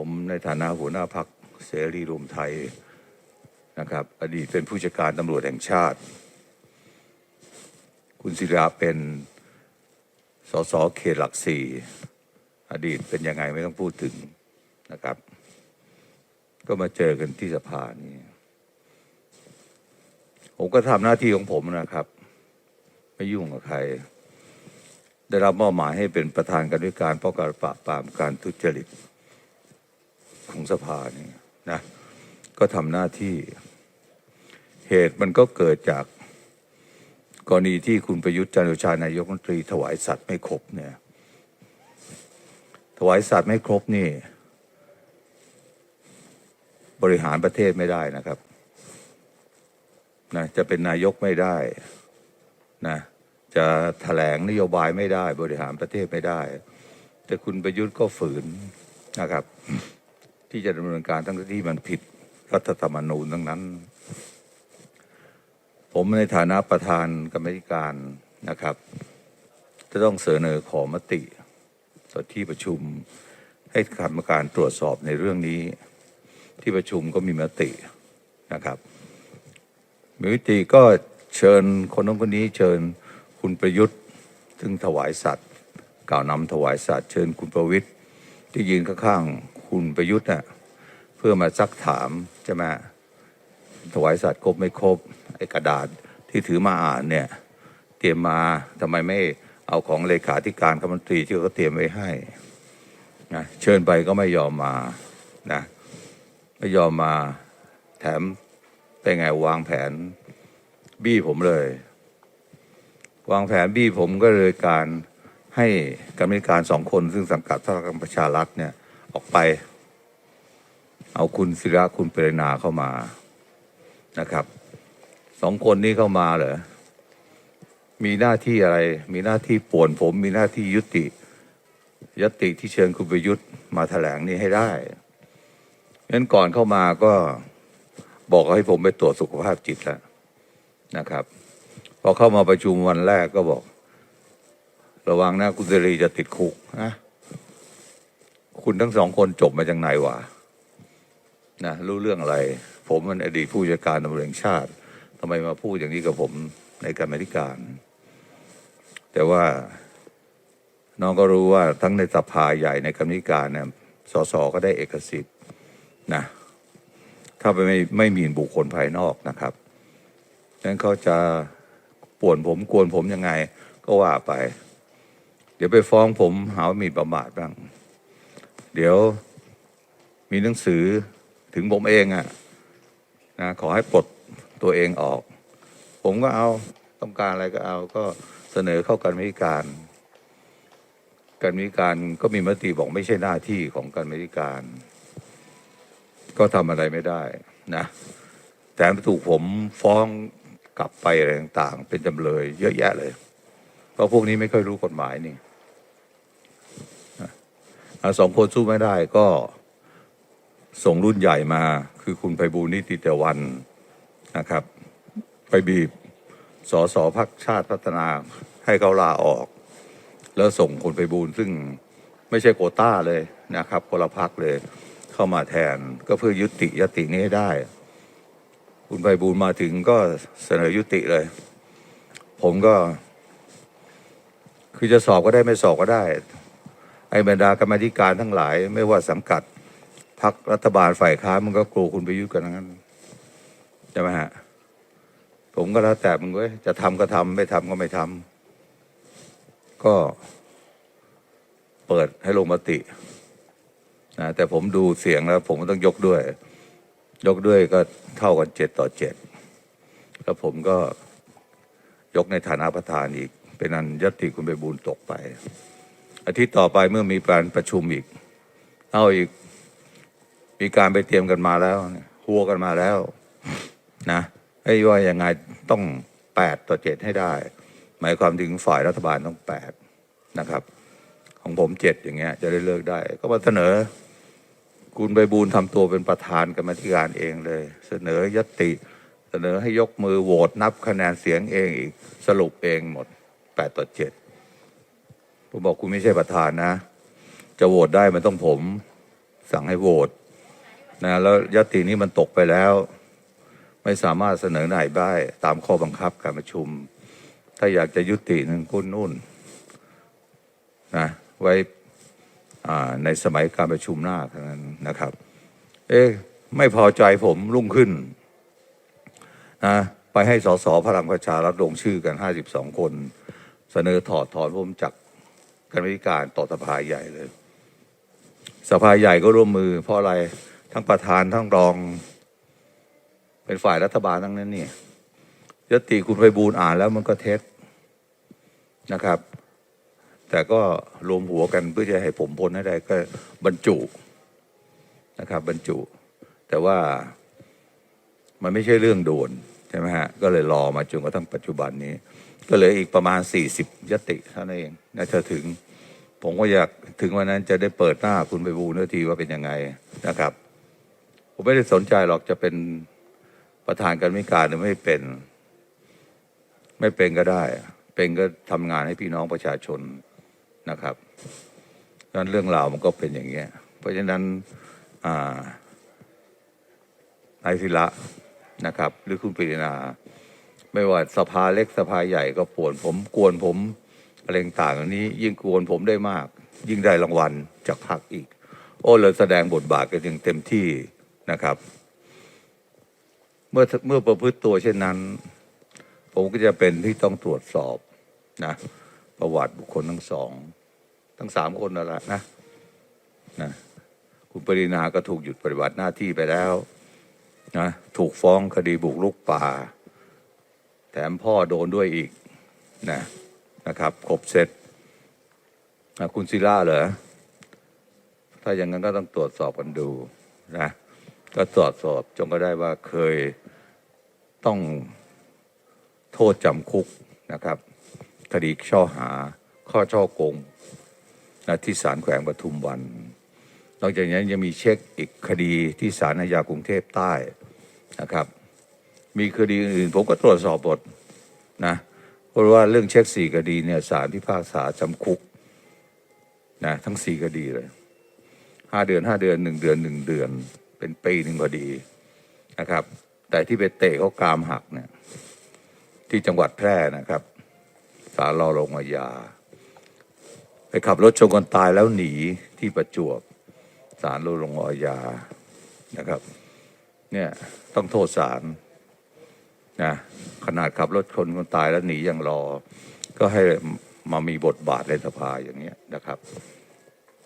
ผมในฐานะหัวหน้าพักเสรีรวมไทยนะครับ อดีตเป็นผู้จัดการตำรวจแห่งชาติ คุณศิระเป็นสสเขตหลักสี่อดีตเป็นยังไงไม่ต้องพูดถึงนะครับ ก็มาเจอกันที่สภานี้ผมก็ทำหน้าที่ของผมนะครับ ไม่ยุ่งกับใคร ได้รับมอบหมายให้เป็นประธานกรรมการป้องกันปราบปรามการทุจริต ของสภานี่นะก็ทำหน้าที่ เหตุมันก็เกิดจากกรณีที่คุณประยุทธ์จันโอชานายกรัฐมนตรี ถวายสัตว์ไม่ครบเนี่ย ถวายสัตว์ไม่ครบนี่ บริหารประเทศไม่ได้นะครับนะจะเป็นนายกไม่ได้นะจะแถลงนโยบายไม่ได้ บริหารประเทศไม่ได้ แต่คุณประยุทธ์ก็ฝืนนะครับ ที่จะดำเนินการทั้งที่มันผิดรัฐธรรมนูญทั้งนั้น ผมในฐานะประธานกรรมธิการนะครับ จะต้องเสนอขอมติต่อที่ประชุมให้กรรมการตรวจสอบในเรื่องนี้ ที่ประชุมก็มีมตินะครับมีมติก็เชิญคนนั้นคนนี้เชิญคุณประยุทธ์ซึ่งถวายสัตว์กล่าวนำถวายสัตว์เชิญคุณประวิทย์ที่ยืนข้างๆคุณประยุทธ์น่ะ เพื่อมาซักถามใช่ไหมถวายสัตว์ครบไม่ครบไอ้กระดาษที่ถือมาอ่านเนี่ยเตรียมมาทำไมไม่เอาของเลขาธิการคมนตรีที่เขาเตรียมไว้ให้นะเชิญไปก็ไม่ยอมมานะไม่ยอมมาแถมเป็นไงวางแผนบี้ผมเลย วางแผนบี้ผมก็เลยการให้กรรมการสองคนซึ่งสังกัดพรรคประชารัฐเนี่ยออกไป เอาคุณศิระคุณเปรนาเข้ามานะครับสองคนนี้เข้ามาเหรอมีหน้าที่อะไร มีหน้าที่ป่วนผม มีหน้าที่ยุติ ยติที่เชิญคุณประยุทธ์มาแถลงนี้ให้ได้งั้นก่อนเข้ามาก็บอกให้ผมไปตรวจสุขภาพจิตแล้วนะครับ พอเข้ามาประชุมวันแรกก็บอก ระวังนะคุณเสรีจะติดคุกนะคุณทั้งสองคนจบมาจากไหนวะ นะรู้เรื่องอะไร ผมมันอดีตผู้จัดการตำรวจแห่งชาติทำไมมาพูดอย่างนี้กับผมในการบธิการ แต่ว่าน้องก็รู้ว่าทั้งในสภาใหญ่ในกรรมธิการเนี่ยสสก็ได้เอกสิทธิ์นะถ้าไปไม่ไม่มีบุคคลภายนอกนะครับนั้นเขาจะป่วนผมกวนผมยังไง ก็ว่าไป เดี๋ยวไปฟ้องผมหาว่าหมีประมาทบ้าง เดี๋ยวมีหนังสือ ถึงผมเองอะนะขอให้ปลดตัวเองออก ผมก็เอาต้องการอะไรก็เอาก็เสนอเข้ากันวิการการวิการก็มีมติบอกไม่ใช่หน้าที่ของการวิการ ก็ทำอะไรไม่ได้นะแต่ถูกผมฟ้องกลับไปอะไรต่างๆ เป็นจำเลย เยอะแยะเลย เพราะพวกนี้ไม่ค่อยรู้กฎหมายนี่นะสองคนสู้ไม่ได้ก็ ส่งรุ่นใหญ่มาคือคุณไพบูลนิติเตวันนะครับ ไปบีบสอสอพักชาติพัฒนาให้เขาลาออก แล้วส่งคนไพบูลซึ่งไม่ใช่โควต้าเลยนะครับคนละพักเลยเข้ามาแทนก็เพื่อยุติยตินี้ให้ได้ คุณไพบูลมาถึงก็เสนอยุติเลย ผมก็ คือจะสอบก็ได้ไม่สอบก็ได้ ไอ้บรรดากรรมธิการทั้งหลาย ไม่ว่าสังกัด พักรัฐบาลฝ่ายค้านมันก็กลัวคุณประยุทธ์กันทั้งนั้นใช่ไหมฮะผมก็แล้วแต่มึงเว้ยจะทำก็ทำไม่ทำก็ไม่ทำก็เปิดให้ลงมตินะแต่ผมดูเสียงแล้ว ผมก็ต้องยกด้วย ยกด้วยก็เท่ากันเจ็ดต่อเจ็ดแล้วผมก็ยกในฐานะประธานอีก เป็นอันยติคุณไปบูลตกไป อาทิตย์ต่อไปเมื่อมีการประชุมอีก เอาอีก มีการไปเตรียมกันมาแล้วหัวกันมาแล้ว นะไอ้ว่ายังไงต้องแปดต่อเจ็ดให้ได้ หมายความถึงฝ่ายรัฐบาลต้องแปดนะครับ ของผมเจ็ดอย่างเงี้ย จะได้เลิกได้ ก็มาเสนอ คุณใบบูลย์ทำตัวเป็นประธานกรรมธิการเองเลย เสนอยติ เสนอให้ยกมือโหวตนับคะแนนเสียงเองอีกสรุปเองหมดแปดต่อเจ็ดผมบอกคุณไม่ใช่ประธานนะ จะโหวตได้มันต้องผม สั่งให้โหวต นะแล้วยตินี้มันตกไปแล้ว ไม่สามารถเสนอไหนได้ตามข้อบังคับการประชุม ถ้าอยากจะยุติหนึ่งคุณนู่นนะไว้ในสมัยการประชุมหน้าเท่านั้นนะครับ เอ๊ะไม่พอใจผมรุ่งขึ้นนะไปให้สสพลังประชารัฐลงชื่อกัน 52 คน เสนอถอดถอนผมจากการวิการต่อสภาใหญ่เลย สภาใหญ่ก็ร่วมมือเพราะอะไร ทั้งประธานทั้งรอง เป็นฝ่ายรัฐบาลทั้งนั้นเนี่ยยติคุณไปบูลอ่านแล้วมันก็เท็จนะครับ แต่ก็รวมหัวกันเพื่อจะให้ผมพ้นให้ได้ก็บรรจุนะครับ บรรจุ แต่ว่ามันไม่ใช่เรื่องโดวนใช่ไหมฮะก็เลยรอมาจนกระทั่งปัจจุบันนี้ ก็เหลืออีกประมาณ 40 ยติเท่านั้นเองนะถ้าถึง ผมก็อยากถึงวันนั้นจะได้เปิดหน้าคุณไปบูลย์ทีว่าเป็นยังไงนะครับ ผมไม่ได้สนใจหรอกจะเป็นประธานการมิการหรือไม่เป็น ไม่เป็นก็ได้ เป็นก็ทำงานให้พี่น้องประชาชนนะครับดังนั้นเรื่องราวมันก็เป็นอย่างเงี้ย เพราะฉะนั้นอ่านายศิระนะครับ หรือคุณปรินา ไม่ว่าสภาเล็กสภาใหญ่ก็ปวนผมกวนผมอะไรต่างๆนี้ ยิ่งกวนผมได้มาก ยิ่งได้รางวัลจากพรรคอีก โอ้เลยแสดงบทบาทกันอย่างเต็มที่ นะครับ เมื่อเมื่อประพฤติตัวเช่นนั้น ผมก็จะเป็นที่ต้องตรวจสอบนะประวัติบุคคลทั้งสอง ทั้งสามคนนั่นแหละนะนะคุณปรินาก็ถูกหยุดปฏิบัติหน้าที่ไปแล้วนะถูกฟ้องคดีบุกรุกป่า แถมพ่อโดนด้วยอีกนะนะครับครบเสร็จนะคุณศิล่าเหรอ ถ้าอย่างนั้นก็ต้องตรวจสอบกันดูนะ ก็ตรวจสอบจนก็ได้ว่าเคยต้องโทษจำคุกนะครับ คดีช่อหาข้อช่อโกงนะที่ศาลแขวงปทุมวัน นอกจากนี้ยังมีเช็คอีกคดีที่ศาลอาญากรุงเทพใต้นะครับ มีคดีอื่นผมก็ตรวจสอบหมดนะเพราะว่าเรื่องเช็คสี่คดีเนี่ยศาลพิพากษาจำคุกนะทั้งสี่คดีเลยห้าเดือนห้าเดือนหนึ่งเดือนหนึ่งเดือน เป็นปีหนึ่งพอดีนะครับ แต่ที่ไปเตะเขากรามหักเนี่ยที่จังหวัดแพร่นะครับศาลรอลงอาญาไปขับรถชนคนตายแล้วหนีที่ประจวบศาลรอลงอาญานะครับ เนี่ยต้องโทษศาลนะขนาดขับรถชนคนตายแล้วหนียังรอ ก็ให้มามีบทบาทในสภาอย่างเงี้ยนะครับ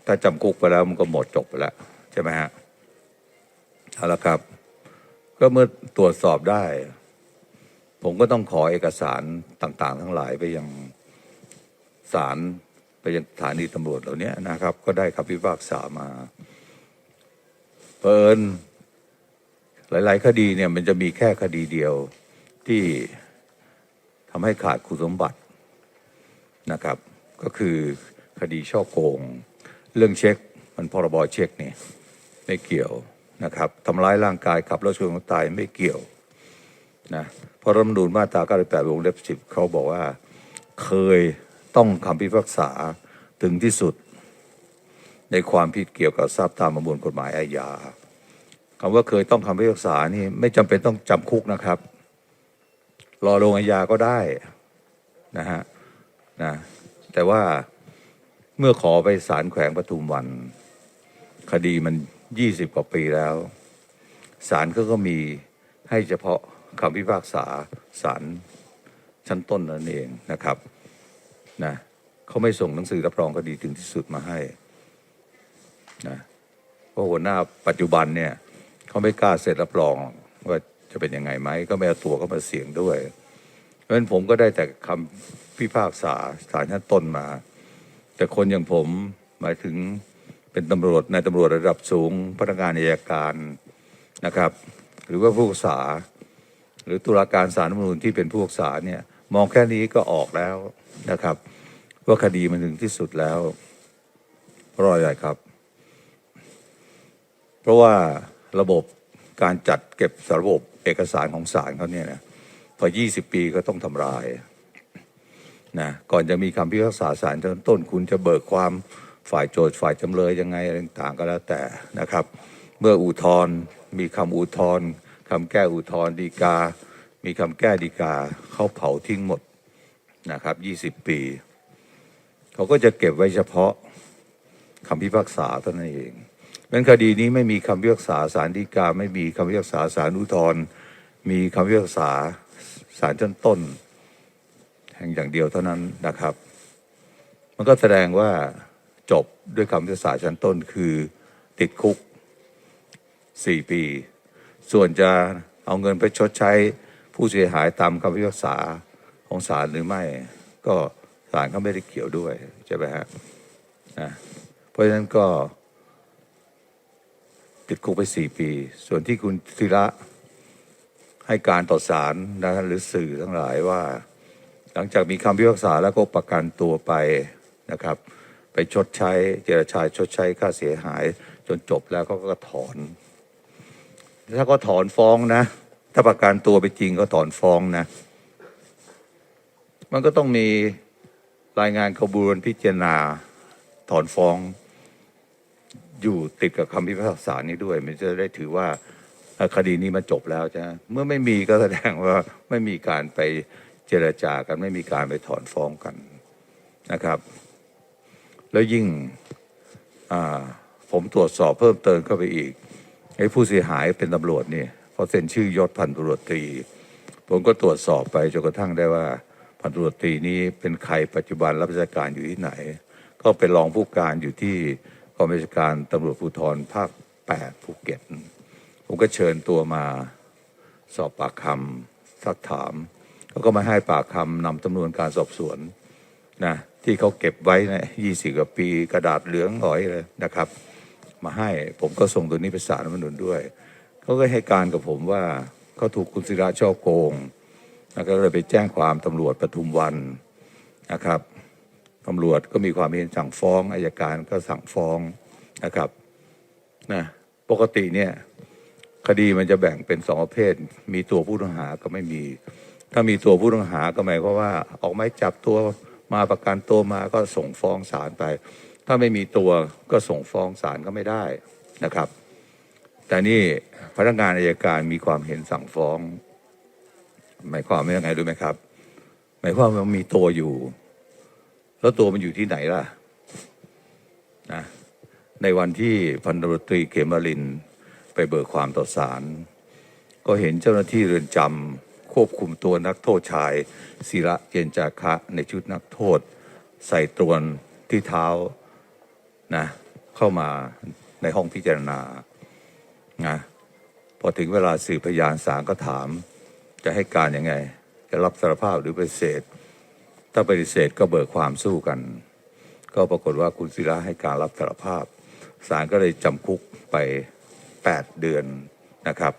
ถ้าจำคุกไปแล้วมันก็หมดจบไปแล้ว ใช่ไหมฮะ เอาละครับ ก็เมื่อตรวจสอบได้ ผมก็ต้องขอเอกสารต่าง ๆ ทั้งหลายไปยังศาลไปยังสถานีตำรวจเหล่านี้นะครับ ก็ได้คำพิพากษามาเปินหลาย ๆ คดีเนี่ยมันจะมีแค่คดีเดียวที่ทำให้ขาดคุณสมบัตินะครับ ก็คือคดีช่อโกง เรื่องเช็ค มันพรบเช็คเนี่ยไม่เกี่ยว นะครับทำร้ายร่างกายขับรถชนคนตายไม่เกี่ยวนะเพราะรัฐมนูญมาตรา98วงเล็บ10เขาบอกว่าเคยต้องคำพิพากษาถึงที่สุด ในความผิดเกี่ยวกับทรัพย์ตามประมวลกฎหมายอาญาคำว่าเคยต้องคำพิพากษานี่ไม่จำเป็นต้องจำคุกนะครับ รอลงอาญาก็ได้นะฮะนะแต่ว่าเมื่อขอไปศาลแขวงปทุมวัน คดีมัน ยี่สิบกว่าปีแล้วศาลก็ก็มีให้เฉพาะคำพิพากษาศาลชั้นต้นนั่นเองนะครับนะเขาไม่ส่งหนังสือรับรองคดีถึงที่สุดมาให้นะเพราะหัวหน้าปัจจุบันเนี่ยเขาไม่กล้าเสร็จรับรองว่าจะเป็นยังไงไหมก็ไม่เอาตัวเขามาเสี่ยงด้วย เพราะฉะนั้นผมก็ได้แต่คำพิพากษาศาลชั้นต้นมา แต่คนอย่างผมหมายถึง เป็นตำรวจในายตำรวจระดับสูงพนักงานอัยการนะครับ หรือว่าผู้กษา หรือตุลาการศารัฐมนูญที่เป็นผู้กษาเนี่ยมองแค่นี้ก็ออกแล้วนะครับ ว่าคดีมันถึงที่สุดแล้วราะอะไรครับ เพราะว่าระบบการจัดเก็บระบบเอกสารของศาลเขาเนี่ยนะพอ 20 ปีก็ต้องทำลายนะก่อนจะมีคำพิพากษาศาลชั้นต้นคุณจะเบิกความ ฝ่ายโจทย์ฝ่ายจำเลยยังไงอะไรต่างก็แล้วแต่นะครับ เมื่ออุทธรณ์มีคำอุทธรณ์คำแก้อุทธรณ์ฎีกา มีคำแก้ฎีกาเขาเผาทิ้งหมดนะครับ 20 ปี เขาก็จะเก็บไว้เฉพาะคำพิพากษาเท่านั้นเองเป็นคดีนี้ไม่มีคำพิพากษาศาลฎีกา ไม่มีคำพิพากษาศาลอุทธรณ์มีคำพิพากษาศาลชั้นต้นแห่งอย่างเดียวเท่านั้นนะครับ มันก็แสดงว่า ด้วยคำพิพากษาชั้นต้นคือติดคุก 4 ปี ส่วนจะเอาเงินไปชดใช้ผู้เสียหายตามคำพิพากษาของศาลหรือไม่ ก็ศาลก็ไม่ได้เกี่ยวด้วย ใช่ไหมฮะนะเพราะฉะนั้นก็ติดคุกไป 4 ปี ส่วนที่คุณศิระให้การต่อศาลนะหรือสื่อทั้งหลายว่า หลังจากมีคำพิพากษาแล้วก็ประกันตัวไปนะครับ ชดใช้ เจรจาชดใช้ค่าเสียหาย จนจบแล้วเขาก็ถอน ถ้าก็ถอนฟ้องนะ ถ้าประกันตัวไปจริงก็ถอนฟ้องนะ มันก็ต้องมีรายงานกระบวนพิจารณาถอนฟ้อง อยู่ติดกับคำพิพากษานี้ด้วย มันจะได้ถือว่าคดีนี้มันจบแล้วใช่ไหมเมื่อไม่มีก็แสดงว่าไม่มีการไปเจรจากัน ไม่มีการไปถอนฟ้องกันนะครับ แล้วยิ่งผมตรวจสอบเพิ่มเติมเข้าไปอีกไอ้ผู้เสียหายเป็นตำรวจเนี่ยพอเซ็นชื่อยศพันตำรวจตรีผมก็ตรวจสอบไปจนกระทั่งได้ว่าพันตำรวจตรีนี้เป็นใครปัจจุบันรับราชการอยู่ที่ไหน ก็เป็นรองผู้การอยู่ที่กองบัญชาการตำรวจภูธรภาค8ภูเก็ตผมก็เชิญตัวมาสอบปากคำสักถามเขาก็มาให้ปากคำนำจำนวนการสอบสวนนะ ที่เขาเก็บไว้นะยี่สิบกว่าปีกระดาษเหลืองหอยเลยนะครับ มาให้ผมก็ส่งตัวนี้ไปศารมนุนด้วยเขาก็ให้การกับผมว่าเขาถูกคุณศิระช่อโกงแล้วก็เลยไปแจ้งความตำรวจปทุมวันนะครับตำรวจก็มีความเห็นสั่งฟ้องอายการก็สั่งฟ้องนะครับนะปกติเนี่ยคดีมันจะแบ่งเป็นสองประเภท มีตัวผู้ต้องหาก็ไม่มี ถ้ามีตัวผู้ต้องหาก็หมายความว่าออกหมายจับตัว มาประกันตัวมาก็ส่งฟ้องศาลไป ถ้าไม่มีตัวก็ส่งฟ้องศาลก็ไม่ได้นะครับ แต่นี่พนักงานอายการมีความเห็นสั่งฟ้อง หมายความว่ายังไงรู้ไหมครับ หมายความว่ามันมีตัวอยู่ แล้วตัวมันอยู่ที่ไหนล่ะนะในวันที่พันตำรตรีเขมรินไปเบิกความต่อศาลก็เห็นเจ้าหน้าที่เรือนจำ ควบคุมตัวนักโทษชายศิระเจนจาคะในชุดนักโทษ ใส่ตรวนที่เท้านะเข้ามาในห้องพิจารณานะพอถึงเวลาสืบพยานศาลก็ถาม จะให้การยังไง จะรับสารภาพหรือปฏิเสธ ถ้าปฏิเสธก็เบิกความสู้กัน ก็ปรากฏว่าคุณศิระให้การรับสารภาพศาลก็เลยจำคุกไป 8 เดือนนะครับ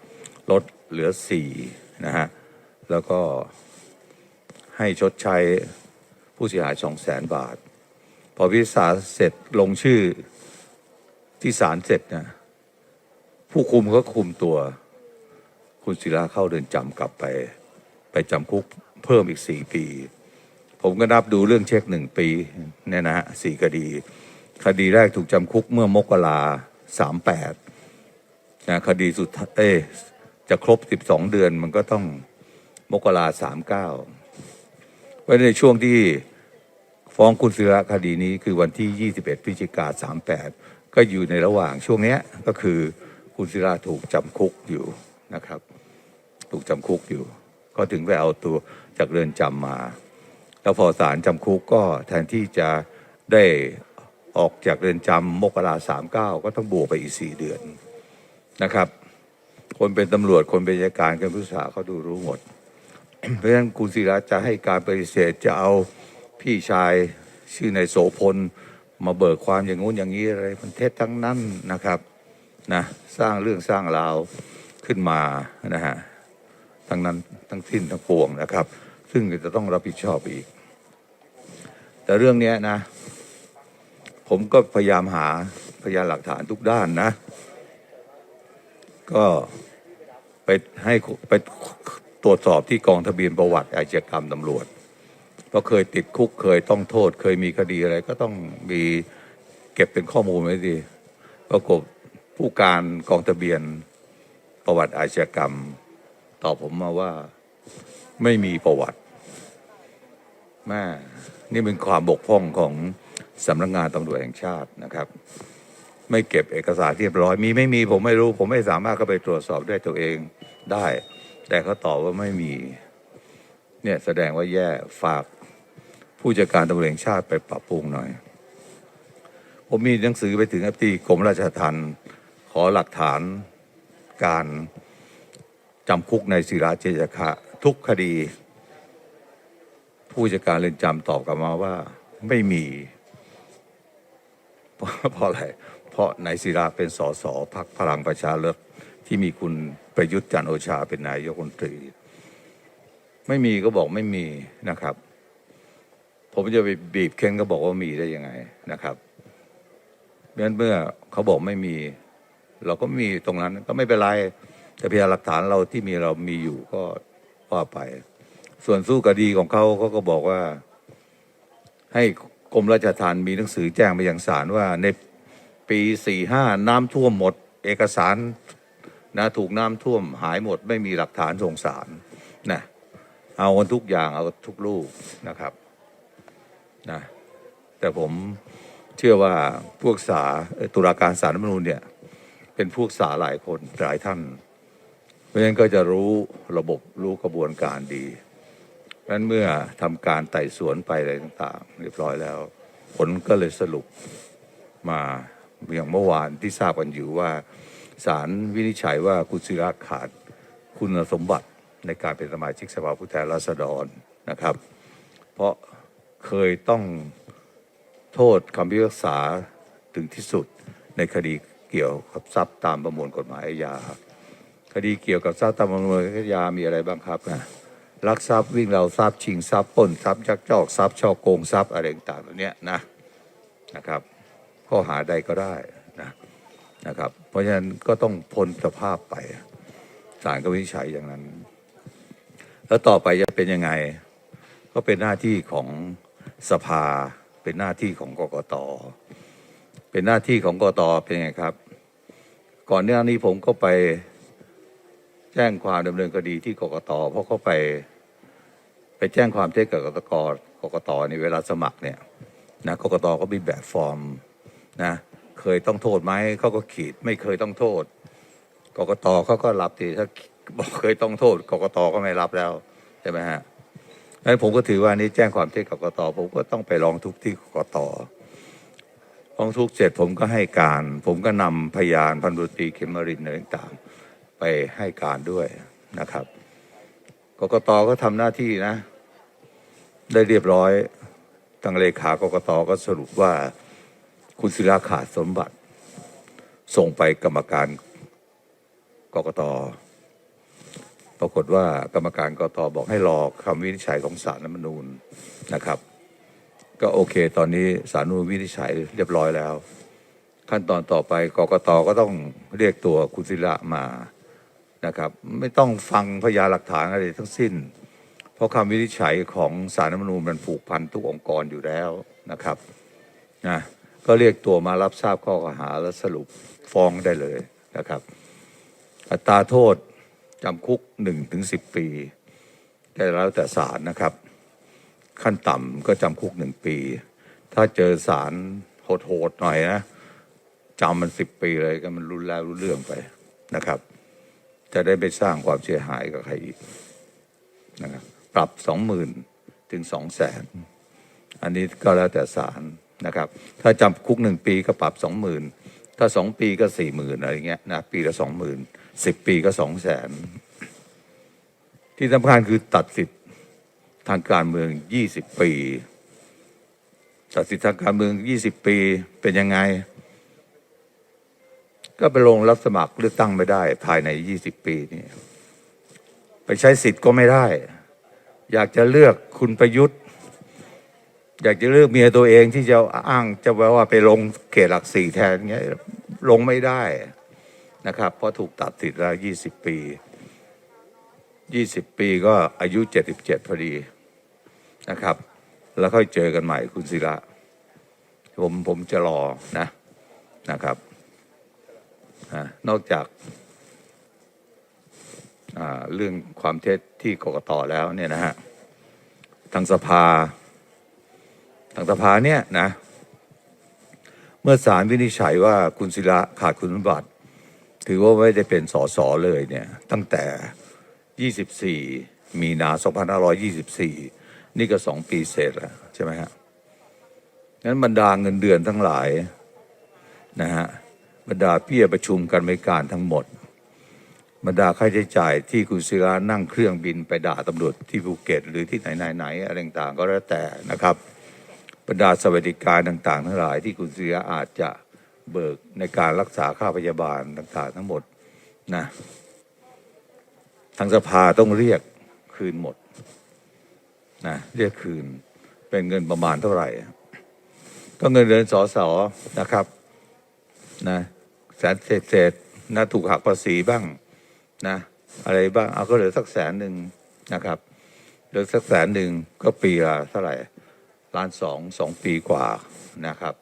ลดเหลือ 4 นะฮะ แล้วก็ให้ชดใช้ผู้เสียหาย2 0 0 0 0 0บาท พอพิพาเสร็จลงชื่อที่ศาลเสร็จนะผู้คุมก็คุมตัว คุณศิระเข้าเดินจำกลับไป ไปจำคุกเพิ่มอีกสี่ปี ผมก็นับดูเรื่องเช็คหนึ่งปีเนี่ยนะฮะสี่คดี คดีแรกถูกจำคุกเมื่อมกราสามแปดนะคดีสุดเอจะครบสิบสองเดือนมันก็ต้อง มกราสามเก้าไว้ในช่วงที่ฟ้องคุณศิระคดีนี้คือวันที่ 21พฤศจิกาสามแปดก็อยู่ในระหว่างช่วงนี้ก็คือคุณศิระถูกจำคุกอยู่นะครับ ถูกจำคุกอยู่ ก็ถึงไปเอาตัวจากเรือนจำมา แล้วพอศาลจำคุกก็แทนที่จะได้ออกจากเรือนจำมกราสามเก้าก็ต้องบวกไปอีกสี่เดือนนะครับ คนเป็นตำรวจคนเป็นอัยการกันผู้ษาเขาดูรู้หมด เพราะฉะนั้นคุณศิระจะให้การปฏิเสธจะเอาพี่ชายชื่อนายโสพลมาเบิกความอย่างงู้นอย่างนี้อะไรมันเท็จทั้งนั้นนะครับนะสร้างเรื่องสร้างราวขึ้นมานะฮะทั้งนั้นทั้งสิ้นทั้งปวงนะครับ ซึ่งจะต้องรับผิดชอบอีก แต่เรื่องนี้นะ ผมก็พยายามหาพยานหลักฐานทุกด้านนะ ก็ไปให้ไป ตรวจสอบที่กองทะเบียนประวัติอาชญากรรมตำรวจเพราะเคยติดคุกเคยต้องโทษ เคยมีคดีอะไรก็ต้องมีเก็บเป็นข้อมูลไว้ดีปรากฏผู้การกองทะเบียนประวัติอาชญากรรม ตอบผมมาว่าไม่มีประวัติแม่นี่เป็นความบกพร่องของสำนักงานตำรวจแห่งชาตินะครับ ไม่เก็บเอกสารเรียบร้อยมีไม่มีผมไม่รู้ ผมไม่สามารถเข้าไปตรวจสอบด้วยตัวเองได้ แต่เขาตอบว่าไม่มี เนี่ยแสดงว่าแย่ฝากผู้จัดการตำรวจแห่งชาติไปปรับปรุงหน่อย ผมมีหนังสือไปถึงอธิกรมราชทัณฑ์ขอหลักฐานการจำคุกในศิราเจยคะทุกคดี ผู้จัดการเรือนจำตอบกลับมาว่าไม่มีเพราะอะไร เพราะนายศิราเป็นสสพักพลังประชารัฐที่มีคุณ ประยุทธ์จันโอชาเป็นนายกรัฐมนตรี ไม่มีก็บอกไม่มีนะครับ ผมจะไปบีบเค้นก็บอกว่ามีได้ยังไงนะครับเพราะนั้นเมื่อเขาบอกไม่มี เราก็มีตรงนั้นก็ไม่เป็นไรแต่พยานหลักฐานเราที่มีเรามีอยู่ก็ว่าไป ส่วนสู้คดีของเขาเขาก็บอกว่า ให้กรมราชทัณฑ์มีหนังสือแจ้งไปยังศาลว่าในปีสี่ห้าน้ำท่วมหมด เอกสาร นะถูกน้ำท่วมหายหมดไม่มีหลักฐานส่งศาลนะเอากันทุกอย่างเอาทุกลูกนะครับนะแต่ผมเชื่อว่าพวกสาตุลาการศาลรัฐมนูญเนี่ยเป็นพวกสาหลายคนหลายท่าน เพราะฉะนั้นก็จะรู้ระบบรู้กระบวนการดีเพราะฉะนั้นเมื่อทำการไต่สวนไปอะไรต่างๆ เรียบร้อยแล้ว ผลก็เลยสรุปมาอย่างเมื่อวานที่ทราบกันอยู่ว่า ศาลวินิจฉัยว่าคุณศิระขาดคุณสมบัติในการเป็นสมาชิกสภาผู้แทนราษฎรนะครับ เพราะเคยต้องโทษคำพิพากษาถึงที่สุดในคดีเกี่ยวกับทรัพย์ตามประมวลกฎหมายอาญาคดีเกี่ยวกับทรัพย์ตามประมวลกฎหมายอาญามีอะไรบ้างครับนะลักทรัพย์วิ่งเราทรัพย์ชิงทรัพย์ปล้นทรัพย์ยักยอกทรัพย์ช่อโกงทรัพย์อะไรต่างๆเหล่านี้นะนะครับข้อหาใดก็ได้ นะครับ เพราะฉะนั้นก็ต้องพ้นสภาพไปศาลก็วินิจฉัยอย่างนั้น แล้วต่อไปจะเป็นยังไง ก็เป็นหน้าที่ของสภา เป็นหน้าที่ของกกตเป็นหน้าที่ของกกตเป็นไงครับ ก่อนหน้านี้ผมก็ไปแจ้งความดำเนินคดีที่กกตเพราะเขาไปไปแจ้งความเท็จกับกกตกกตในเวลาสมัครเนี่ยนะกกตก็มีแบบฟอร์มนะ เคยต้องโทษไหมเขาก็ขีด ไม่เคยต้องโทษกกตเขาก็รับทีถ้าบอกเคยต้องโทษกกตก็ไม่รับแล้วใช่ไหมฮะงั้นผมก็ถือว่านี่แจ้งความเท็จกกตผมก็ต้องไปร้องทุกข์ที่กกตร้องทุกข์เสร็จผมก็ให้การ ผมก็นำพยานพันธุตรีเขมรินอะไรต่างๆไปให้การด้วยนะครับกกตก็ทำหน้าที่นะ ได้เรียบร้อยทางเลขากกตก็สรุปว่า คุณศิลาขาดสมบัติ ส่งไปกรรมการกกตปรากฏว่ากรรมการกกตบอกให้รอคำวินิจฉัยของศาลรัฐธรรมนูญนะครับ ก็โอเค ตอนนี้ศาลรัฐมนูญวินิจฉัยเรียบร้อยแล้ว ขั้นตอนต่อไปกกตก็ต้องเรียกตัวคุณศิระมานะครับ ไม่ต้องฟังพยานหลักฐานอะไรทั้งสิ้น เพราะคำวินิจฉัยของศาลรัฐธรรมนูญมันผูกพันทุกองค์กรอยู่แล้วนะครับนะ ก็เรียกตัวมารับทราบข้อกล่าวหาและสรุปฟ้องได้เลยนะครับ อัตราโทษจำคุกหนึ่งถึงสิบปีแต่แล้วแต่ศาลนะครับ ขั้นต่ำก็จำคุกหนึ่งปี ถ้าเจอศาลโหดๆหน่อยนะจำมันสิบปีเลยก็มันรุนแล้วรุนเรื่องไปนะครับ จะได้ไม่สร้างความเสียหายกับใครอีกนะครับปรับสองหมื่นถึงสองแสนอันนี้ก็แล้วแต่ศาล นะครับ ถ้าจำคุกหนึ่งปีก็ปรับสองหมื่นถ้าสองปีก็สี่หมื่นอะไรเงี้ยนะปีละสองหมื่นสิบปีก็สองแสนที่สำคัญคือตัดสิทธิ์ทางการเมืองยี่สิบปีตัดสิทธิ์ทางการเมืองยี่สิบปีเป็นยังไง ก็ไปลงรับสมัครเลือกตั้งไม่ได้ ภายในยี่สิบปีนี่ไปใช้สิทธิ์ก็ไม่ได้ อยากจะเลือกคุณประยุทธ์ อยากจะเลือกเมียตัวเองที่จะอ้างจะว่าไปลงเขตหลักสี่แทนเงี้ยลงไม่ได้นะครับ เพราะถูกตัดสิทธิ์แล้วยี่สิบปียี่สิบปีก็อายุเจ็ดสิบเจ็ดพอดีนะครับ แล้วค่อยเจอกันใหม่คุณศิระผมผมจะรอนะนะครับอนอกจากเรื่องความเท็จที่กกตแล้วเนี่ยนะฮะทางสภา ทางสภาเนี่ยนะ เมื่อศาลวินิจฉัยว่าคุณศิระขาดคุณสมบัติ ถือว่าไม่ได้เป็นสสเลยเนี่ย ตั้งแต่ 24 มีนา 2524 นี่ก็สองปีเศษแล้วใช่ไหมฮะงั้นบรรดาเงินเดือนทั้งหลายนะฮะบรรดาเบี้ยประชุมกันไม่การทั้งหมดบรรดาค่าใช้จ่ายที่คุณศิระนั่งเครื่องบินไปด่าตำรวจที่ภูเก็ต หรือที่ไหนไหนไหนอะไรต่างก็แล้วแต่นะครับ บรรดาสวัสดิการต่าง ๆ ทั้งหลายที่คุณศิระอาจจะเบิกในการรักษาค่าพยาบาลต่าง ๆ ทั้งหมดนะทางสภาต้องเรียกคืนหมดนะเรียกคืนเป็นเงินประมาณเท่าไหร่ ก็เงินเดือนสอสอนะครับนะแสนเศษเศษๆนะถูกหักภาษีบ้างนะอะไรบ้างเอาก็เหลือสักแสนหนึ่งนะครับเหลือสักแสนหนึ่งก็ปีละเท่าไหร่ ล้านสองสองปีกว่านะครับ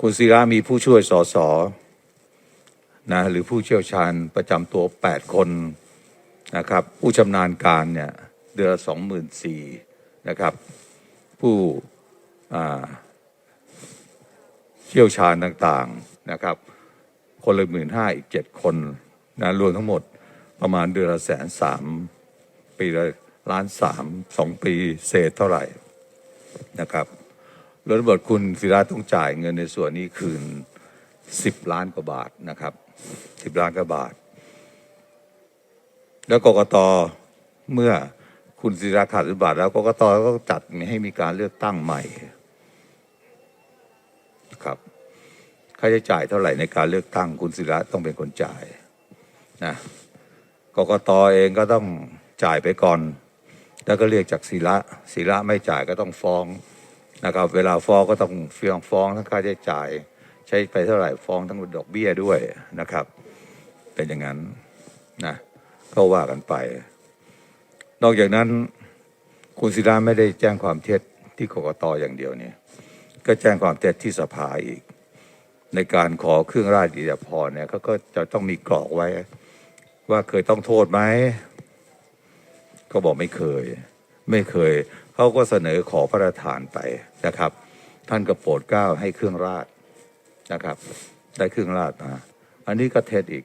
คุณศิระมีผู้ช่วยสอสอนะหรือผู้เชี่ยวชาญประจำตัว 8 คนนะครับ ผู้ชำนาญการเนี่ยเดือนละสองหมื่นสี่นะครับ ผู้เชี่ยวชาญต่างๆนะครับ คนละหมื่นห้าอีกเจ็ดคนนะรวมทั้งหมดประมาณเดือนละแสนสามปีละล้านสามสองปีเศษเท่าไหร่ นะครับรถบทคุณศิระต้องจ่ายเงินในส่วนนี้คืนสิบล้านกว่าบาทนะครับสิบล้านกว่าบาท แล้วกกตเมื่อคุณศิระขาดคุณสมบัติแล้วกกตก็จัดให้มีการเลือกตั้งใหม่ครับค่าใช้จ่ายเท่าไหร่ในการเลือกตั้งคุณศิระต้องเป็นคนจ่ายนะกกตเองก็ต้องจ่ายไปก่อน แล้วก็เรียกจากศิระศิระไม่จ่ายก็ต้องฟ้องนะครับ เวลาฟ้องก็ต้องเฟียงฟ้องทั้งค่าใช้จ่าย ใช้ไปเท่าไหร่ฟ้องทั้งดอกเบี้ยด้วยนะครับ เป็นอย่างนั้นนะก็ว่ากันไป นอกจากนั้นคุณศิระไม่ได้แจ้งความเท็จที่กกตอย่างเดียวเนี่ยก็แจ้งความเท็จที่สภาอีก ในการขอเครื่องราชกิจพรเนี่ยเขาก็จะต้องมีกรอกไว้ ว่าเคยต้องโทษไหม ก็บอกไม่เคย ไม่เคยเขาก็เสนอขอพระราชทานไปนะครับ ท่านก็โปรดเกล้าให้เครื่องราชนะครับ ได้เครื่องราชมาอันนี้ก็เท็จอีก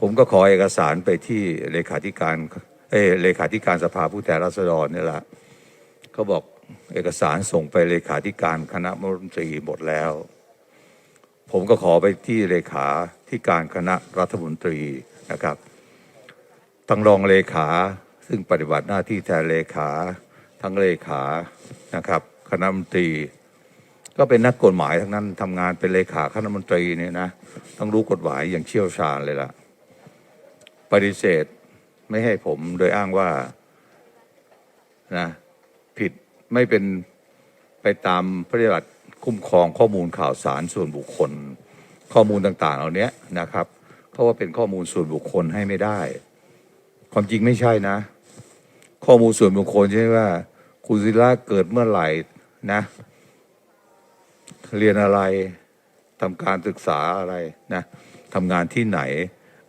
ผมก็ขอเอกสารไปที่เลขาธิการเอเลขาธิการสภาผู้แทนราษฎรนี่แหละเขาบอกเอกสารส่งไปเลขาธิการคณะมนตรีหมดแล้ว ผมก็ขอไปที่เลขาธิการคณะรัฐมนตรีนะครับ ทั้งรองเลขา ซึ่งปฏิบัติหน้าที่แทนเลขา ทั้งเลขานะครับ คณะมนตรี ก็เป็นนักกฎหมายทั้งนั้นทำงานเป็นเลขาคณะมนตรีเนี่ยนะต้องรู้กฎหมายอย่างเชี่ยวชาญเลยล่ะ ปฏิเสธไม่ให้ผมโดยอ้างว่านะผิดไม่เป็นไปตามพระราชบัญญัติคุ้มครองข้อมูลข่าวสารส่วนบุคคล ข้อมูลต่างๆ เหล่านี้นะครับ เพราะว่าเป็นข้อมูลส่วนบุคคลให้ไม่ได้ ความจริงไม่ใช่นะ ข้อมูลส่วนบุคคลใช่ไหมว่า คุณศิระเกิดเมื่อไหร่นะ เรียนอะไรทำการศึกษาอะไรนะทำงานที่ไหน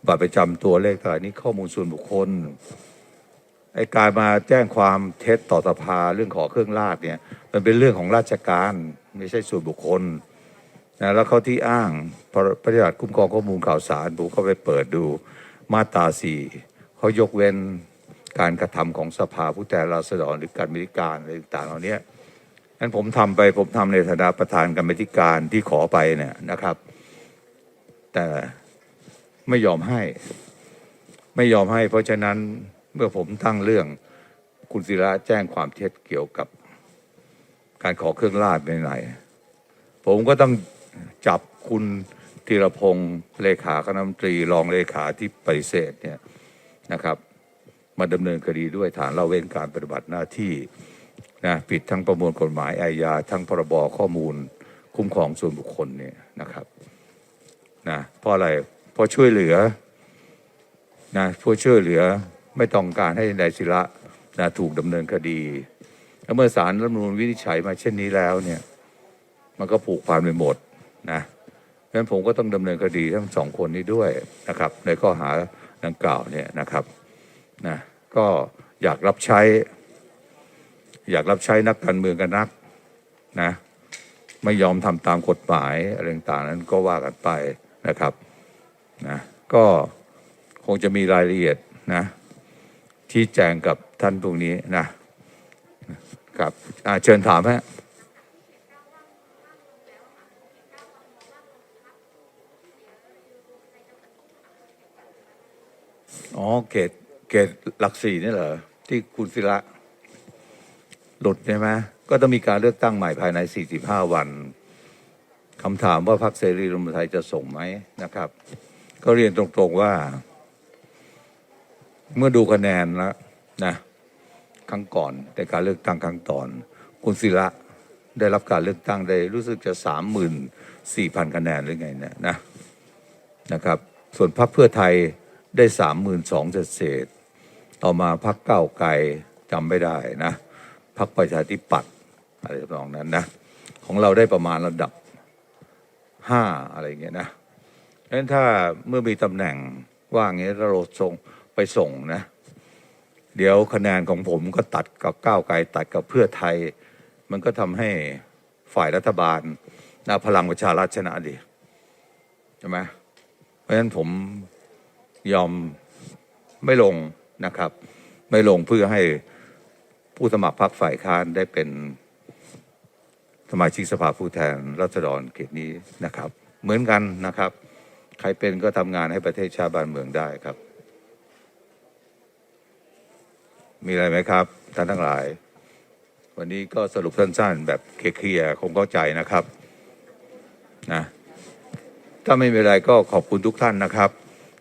บัตรประจำตัวเลขอะไรนี่ข้อมูลส่วนบุคคลไอ้การมาแจ้งความเท็จต่อสภาเรื่องขอเครื่องราชเนี่ย มันเป็นเรื่องของราชการไม่ใช่ส่วนบุคคลนะแล้วเขาที่อ้างพระพระราชบัญญัติคุ้มครองข้อมูลข่าวสารผมก็ไปเปิดดูมาตราสี่ เขายกเว้นการกระทำของสภาผู้แทนราษฎรหรือการบริการอะไรต่างๆเหล่านี้นั้นผมทำไปผมทำในฐานะประธานกรรมธิการที่ขอไปเนี่ยนะครับ แต่ไม่ยอมให้ ไม่ยอมให้ เพราะฉะนั้นเมื่อผมตั้งเรื่องคุณศิระแจ้งความเท็จเกี่ยวกับการขอเครื่องราชในไหน ผมก็ต้องจับคุณธีรพงศ์เลขาคณะมนตรีรองเลขาที่ปฏิเสธเนี่ย นะครับมาดำเนินคดีด้วยฐานละเว้นการปฏิบัติหน้าที่นะผิดทั้งประมวลกฎหมายอาญาทั้งพรบข้อมูลคุ้มครองส่วนบุคคลเนี่ยนะครับนะเพราะอะไรเพราะช่วยเหลือนะผู้ช่วยเหลือไม่ต้องการให้นายศิระนะถูกดำเนินคดีแล้วเมื่อศาลรัฐมนูญวินิจฉัยมาเช่นนี้แล้วเนี่ยมันก็ผูกพันไปหมดนะเพราะฉะนั้นผมก็ต้องดำเนินคดีทั้งสองคนนี้ด้วยนะครับในข้อหา ดังกล่าวเนี่ยนะครับนะก็อยากรับใช้ อยากรับใช้นักการเมืองกันนักนะไม่ยอมทำตามกฎหมายอะไรต่างนั้นก็ว่ากันไปนะครับนะก็คงจะมีรายละเอียดนะที่แจงกับท่านพวกนี้นะครับเชิญถามฮะ อ๋อเกตเกตหลักสี่นี่เหรอที่คุณศิระหลุดใช่ไหมก็ต้องมีการเลือกตั้งใหม่ภายใน 45 วันคำถามว่าพรรคเสรีรวมไทยจะส่งไหมนะครับ ก็เรียนตรงๆว่า เมื่อดูคะแนนแล้วนะครั้งก่อนในการเลือกตั้งครั้งตอน คุณศิระได้รับการเลือกตั้งได้รู้สึกจะสามหมื่นสี่พันคะแนนหรือไงเนี่ยนะนะครับ ส่วนพรรคเพื่อไทย ได้สามหมื่นสองเศษ ต่อมาพรรคก้าไกลจำไม่ได้นะพรรคประชาธิปัตย์อะไรทำนองนั้นนะของเราได้ประมาณระดับห้าอะไรเงี้ยนะเพราะฉะนั้นถ้าเมื่อมีตำแหน่งว่างเงี้ยเราส่งไปส่งนะ เดี๋ยวคะแนนของผมก็ตัดกับก้าวไกลตัดกับเพื่อไทย มันก็ทำให้ฝ่ายรัฐบาลนะพลังประชารัฐชนะดีใช่ไหมเพราะฉะนั้นผม ยอมไม่ลงนะครับ ไม่ลงเพื่อให้ผู้สมัครพรรคฝ่ายค้านได้เป็นสมาชิกสภาผู้แทนรัษฎรเขตนี้นะครับ เหมือนกันนะครับ ใครเป็นก็ทำงานให้ประเทศชาติบ้านเมืองได้ครับ มีอะไรไหมครับท่านทั้งหลาย วันนี้ก็สรุปสั้นๆ แบบเคลียร์คงเข้าใจนะครับนะถ้าไม่มีอะไรก็ขอบคุณทุกท่านนะครับ